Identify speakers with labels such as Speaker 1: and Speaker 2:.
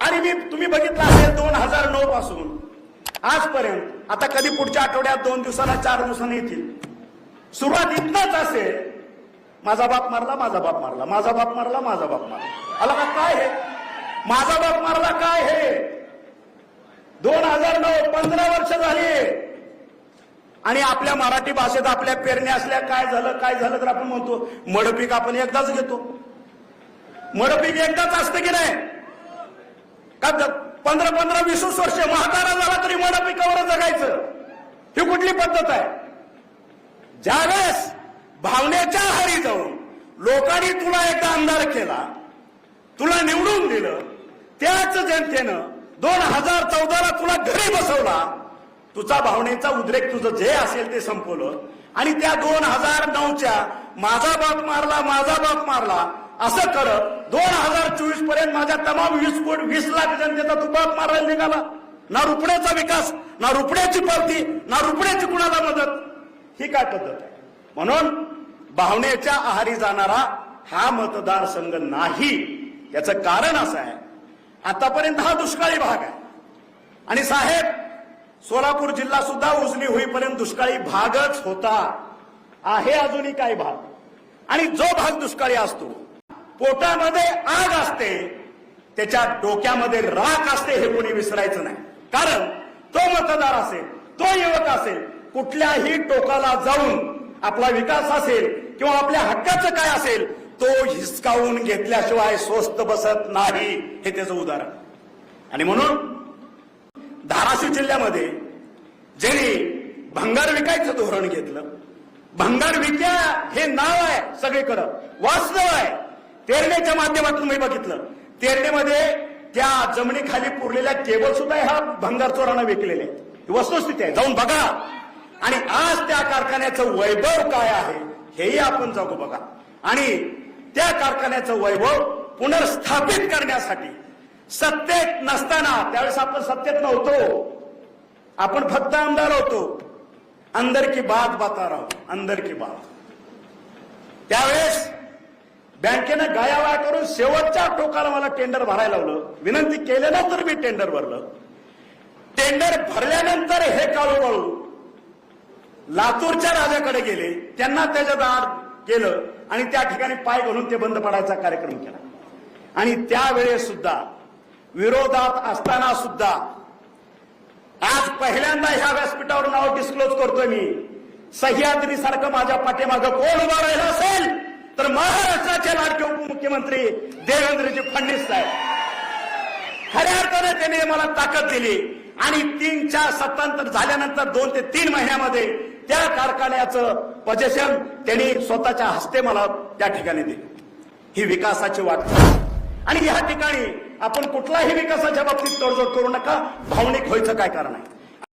Speaker 1: आणि मी तुम्ही बघितलं असेल दोन हजार नऊ पासून. आजपर्यंत आता कधी पुढच्या आठवड्यात दोन दिवसाला चार दिवसांनी येतील. सुरुवात इथनच असेल. माझा बाप मारला माझा बाप मारला माझा बाप मारला माझा बाप मारला. आला का काय हे? माझा बाप मारला काय हे? दोन हजार नऊ पंधरा वर्ष झाली. आणि आपल्या मराठी भाषेत आपल्या पेरण्या असल्या काय झालं काय झालं तर आपण म्हणतो मडपीक आपण एकदाच घेतो. मडपीक एकदाच असतं की नाही? का पंधरा पंधरा वीस वीस वर्ष म्हातारा झाला तरी मडपिकावर जगायचं? ही कुठली पद्धत आहे? ज्यावेळेस भावनेच्या आहारी जाऊन लोकांनी तुला एकदा आमदार केला तुला निवडून दिलं त्याच जनतेनं दोन हजार चौदाला तुला घरी बसवला तुझा भावनेचा उद्रेक तुझं जे असेल ते संपवलं. आणि त्या दोन हजार नऊच्या माझा बाप मारला माझा बाप मारला असं करत दोन हजार चोवीसपर्यंत माझ्या तमाम वीस कोट वीस लाख जनतेचा तू बाप मारायला निघाला. ना रुपण्याचा विकास ना रुपण्याची पावती ना रुपण्याची कुणाला मदत? ही काय पद्धत? आहे म्हणून भावनेच्या आहारी जाणारा हा मतदारसंघ नाही. याचं कारण असं आहे. आतापर्यंत हा दुष्काळी भाग आहे. आणि साहेब सोलापूर जिल्हा सुद्धा उजनी होईपर्यंत दुष्काळी भागच होता. आहे अजूनही काही भाग. आणि जो भाग दुष्काळी असतो पोटामध्ये आग असते त्याच्या डोक्यामध्ये राख असते हे कोणी विसरायचं नाही. कारण तो मतदार असेल तो युवक असेल कुठल्याही टोकाला जाऊन आपला विकास असेल किंवा आपल्या हक्काचं काय असेल तो हिसकावून घेतल्याशिवाय स्वस्त बसत नाही. हे त्याचं उदाहरण. आणि म्हणून धाराशिव जिल्ह्यामध्ये ज्यांनी भंगार विकायचं धोरण घेतलं भंगार विक्या हे नाव आहे सगळीकडं वास्तव आहे. तेरणेच्या माध्यमातून मी बघितलं. तेरणेमध्ये त्या जमिनीखाली पुरलेल्या केबल सुद्धा ह्या भंगार चोरांना विकलेले आहेत. वस्तुस्थिती आहे. जाऊन बघा. आणि आज त्या कारखान्याचं वैभव काय आहे हेही आपण जाऊ बघा. आणि त्या कारखान्याचं वैभव पुनर्स्थापित करण्यासाठी सत्तेत नसताना त्यावेळेस आपण सत्तेत नव्हतो. आपण फक्त आमदार होतो. अंदर की बात बता राहू अंदर की बात. त्यावेळेस बँकेनं गायावाया करून शेवटच्या टोकाला मला टेंडर भरायला लावलं. विनंती केल्यानंतर मी टेंडर भरलं. टेंडर भरल्यानंतर हे काळू लातूरच्या राजाकडे गेले. त्यांना त्याच्या दार केलं आणि त्या ठिकाणी पाय घालून ते बंद पडायचा कार्यक्रम केला. आणि त्यावेळेस सुद्धा विरोधात असताना सुद्धा आज पहिल्यांदा ह्या व्यासपीठावर नाव डिस्क्लोज करतोय मी. सह्याद्री सारखं माझ्या पाठीमागं कोण उभा राहिला असेल तर महाराष्ट्राचे लाडके उपमुख्यमंत्री देवेंद्रजी फडणवीस साहेब. खऱ्या अर्थाने त्याने मला ताकद दिली. आणि तीनच्या सत्तांतर झाल्यानंतर दोन ते तीन महिन्यामध्ये त्या कारखान्याचं पजेशन त्यांनी स्वतःच्या हस्ते मला त्या ठिकाणी दिली. ही विकासाची वाट. आणि या ठिकाणी आपण कुठलाही विकासाच्या बाबतीत तडजोड करू नका. भावनिक व्हायचं काय कारण आहे?